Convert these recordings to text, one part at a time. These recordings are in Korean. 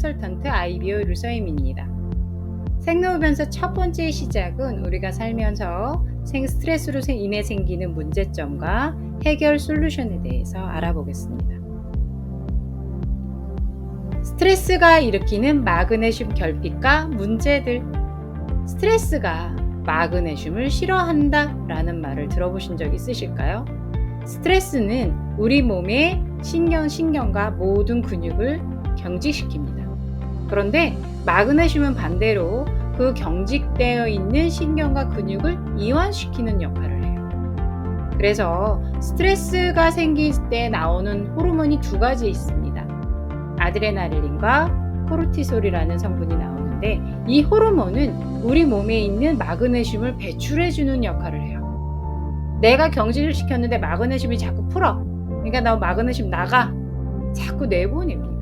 컨설턴트 아이비오 루서임입니다. 생로흡연서 첫 번째 시작은 우리가 살면서 생 스트레스로 인해 생기는 문제점과 해결 솔루션에 대해서 알아보겠습니다. 스트레스가 일으키는 마그네슘 결핍과 문제들. 스트레스가 마그네슘을 싫어한다 라는 말을 들어보신 적 있으실까요? 스트레스는 우리 몸의 신경, 신경과 모든 근육을 경직시킵니다. 그런데 마그네슘은 반대로 그 경직되어 있는 신경과 근육을 이완시키는 역할을 해요. 그래서 스트레스가 생길 때 나오는 호르몬이 두 가지 있습니다. 아드레날린과 코르티솔이라는 성분이 나오는데 이 호르몬은 우리 몸에 있는 마그네슘을 배출해주는 역할을 해요. 내가 경직을 시켰는데 마그네슘이 자꾸 풀어. 그러니까 너 마그네슘 나가. 자꾸 내보냅니다.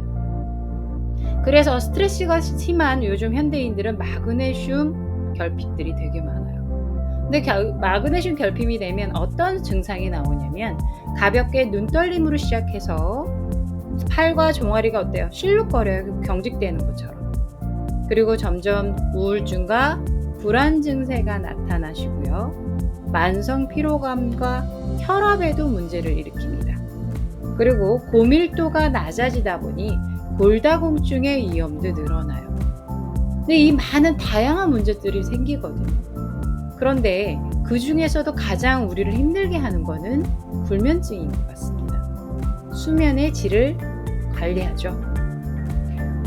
그래서 스트레스가 심한 요즘 현대인들은 마그네슘 결핍들이 되게 많아요. 근데 겨, 마그네슘 결핍이 되면 어떤 증상이 나오냐면 가볍게 눈떨림으로 시작해서 팔과 종아리가 어때요? 실룩거려요. 경직되는 것처럼. 그리고 점점 우울증과 불안 증세가 나타나시고요. 만성 피로감과 혈압에도 문제를 일으킵니다. 그리고 고밀도가 낮아지다 보니 골다공증의 위험도 늘어나요. 근데 이 많은 다양한 문제들이 생기거든요. 그런데 그 중에서도 가장 우리를 힘들게 하는 거는 불면증인 것 같습니다. 수면의 질을 관리하죠.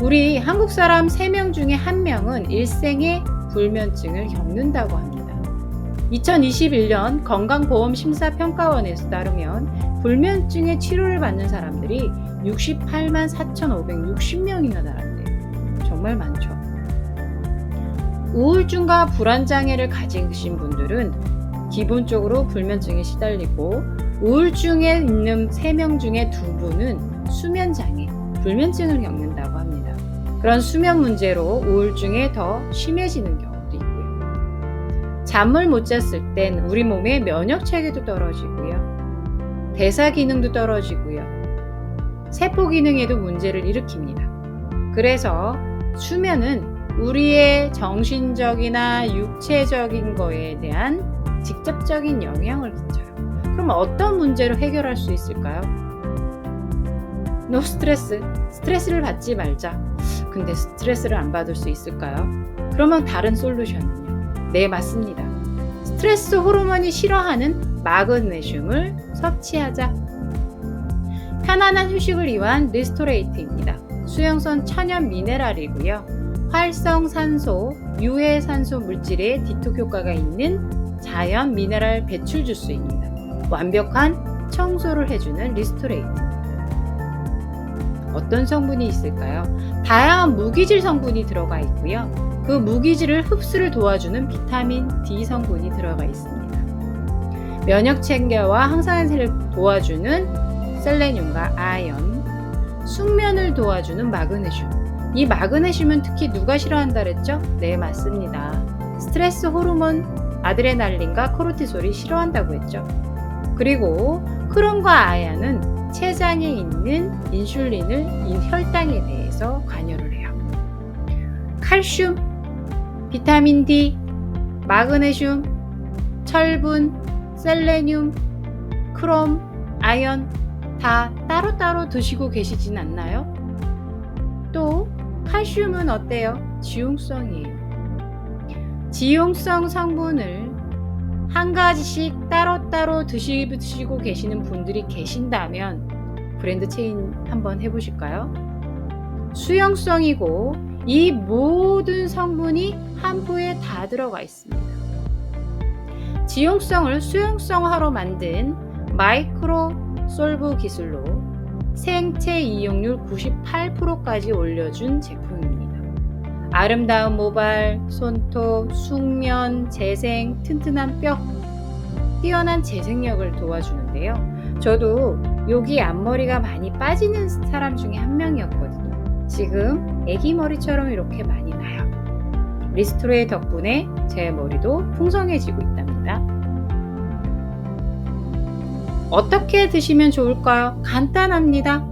우리 한국 사람 3명 중에 1명은 일생에 불면증을 겪는다고 합니다. 2021년 건강보험심사평가원에서 따르면 불면증의 치료를 받는 사람들이 68만 4,560명이나 달한대요. 정말 많죠. 우울증과 불안장애를 가지신 분들은 기본적으로 불면증에 시달리고 우울증에 있는 3명 중에 2분은 수면장애, 불면증을 겪는다고 합니다. 그런 수면 문제로 우울증에 더 심해지는 경우도 있고요. 잠을 못 잤을 땐 우리 몸의 면역 체계도 떨어지고요. 대사 기능도 떨어지고요. 세포 기능에도 문제를 일으킵니다. 그래서 수면은 우리의 정신적이나 육체적인 거에 대한 직접적인 영향을 끼쳐요. 그럼 어떤 문제로 해결할 수 있을까요? 노 스트레스. 스트레스를 받지 말자. 근데 스트레스를 안 받을 수 있을까요? 그러면 다른 솔루션은요? 네, 맞습니다. 스트레스 호르몬이 싫어하는 마그네슘을 섭취하자. 편안한 휴식을 위한 리스토레이트입니다. 수용성 천연 미네랄이고요. 활성산소, 유해산소 물질의 디톡 효과가 있는 자연 미네랄 배출 주스입니다. 완벽한 청소를 해주는 리스토레이트입니다. 어떤 성분이 있을까요? 다양한 무기질 성분이 들어가 있고요. 그 무기질을 흡수를 도와주는 비타민 D 성분이 들어가 있습니다. 면역 체계와 항산화를 도와주는 셀레늄과 아연, 숙면을 도와주는 마그네슘. 이 마그네슘은 특히 누가 싫어한다 그랬죠? 네, 맞습니다. 스트레스 호르몬 아드레날린과 코르티솔이 싫어한다고 했죠. 그리고 크롬과 아연은 췌장에 있는 인슐린을 혈당에 대해서 관여를 해요. 칼슘, 비타민 D, 마그네슘, 철분, 셀레늄, 크롬, 아연 다 따로따로 드시고 계시진 않나요? 또 칼슘은 어때요? 지용성이에요. 지용성 성분을 한 가지씩 따로따로 드시고 계시는 분들이 계신다면 브랜드 체인 한번 해보실까요? 수용성이고 이 모든 성분이 한 포에 다 들어가 있습니다. 지용성을 수용성화로 만든 마이크로 솔브 기술로 생체 이용률 98%까지 올려준 제품입니다. 아름다운 모발, 손톱, 숙면, 재생, 튼튼한 뼈, 뛰어난 재생력을 도와주는데요. 저도 여기 앞머리가 많이 빠지는 사람 중에 한 명이었거든요. 지금 애기 머리처럼 이렇게 많이 나요. 리스토레 덕분에 제 머리도 풍성해지고 있답니다. 어떻게 드시면 좋을까요? 간단합니다.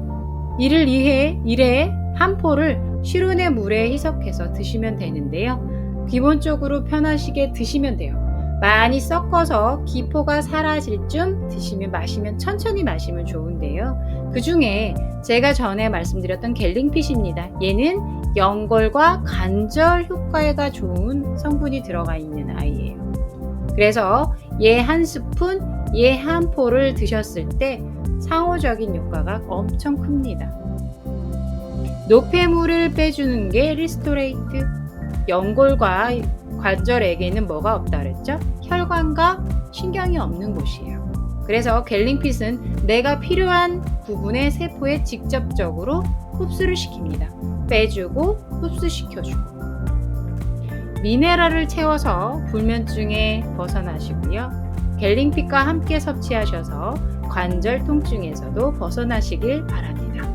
이를 이해, 1회 한 포를 실온의 물에 희석해서 드시면 되는데요. 기본적으로 편하시게 드시면 돼요. 많이 섞어서 기포가 사라질 쯤 드시면 마시면 천천히 마시면 좋은데요. 그 중에 제가 전에 말씀드렸던 갤링핏입니다. 얘는 연골과 관절 효과가 좋은 성분이 들어가 있는 아이예요. 그래서 얘 한 스푼, 얘 한 포를 드셨을 때 상호적인 효과가 엄청 큽니다. 노폐물을 빼주는 게 리스토레이트. 연골과 관절에게는 뭐가 없다 그랬죠? 혈관과 신경이 없는 곳이에요. 그래서 갤링핏은 내가 필요한 부분의 세포에 직접적으로 흡수를 시킵니다. 빼주고 흡수시켜주고. 미네랄을 채워서 불면증에 벗어나시고요. 갤링핏과 함께 섭취하셔서 관절 통증에서도 벗어나시길 바랍니다.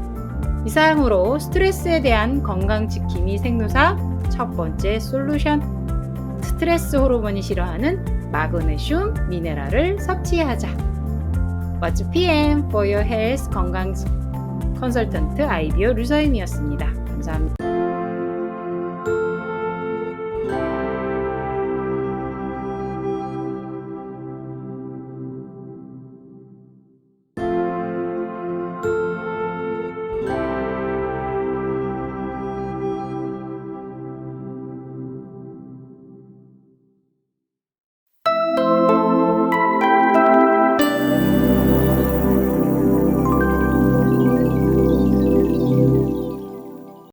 이상으로 스트레스에 대한 건강 지킴이 생로사 첫 번째 솔루션 스트레스 호르몬이 싫어하는 마그네슘 미네랄을 섭취하자. What's PM for your health 건강 컨설턴트 아이비오 류서임이었습니다. 감사합니다.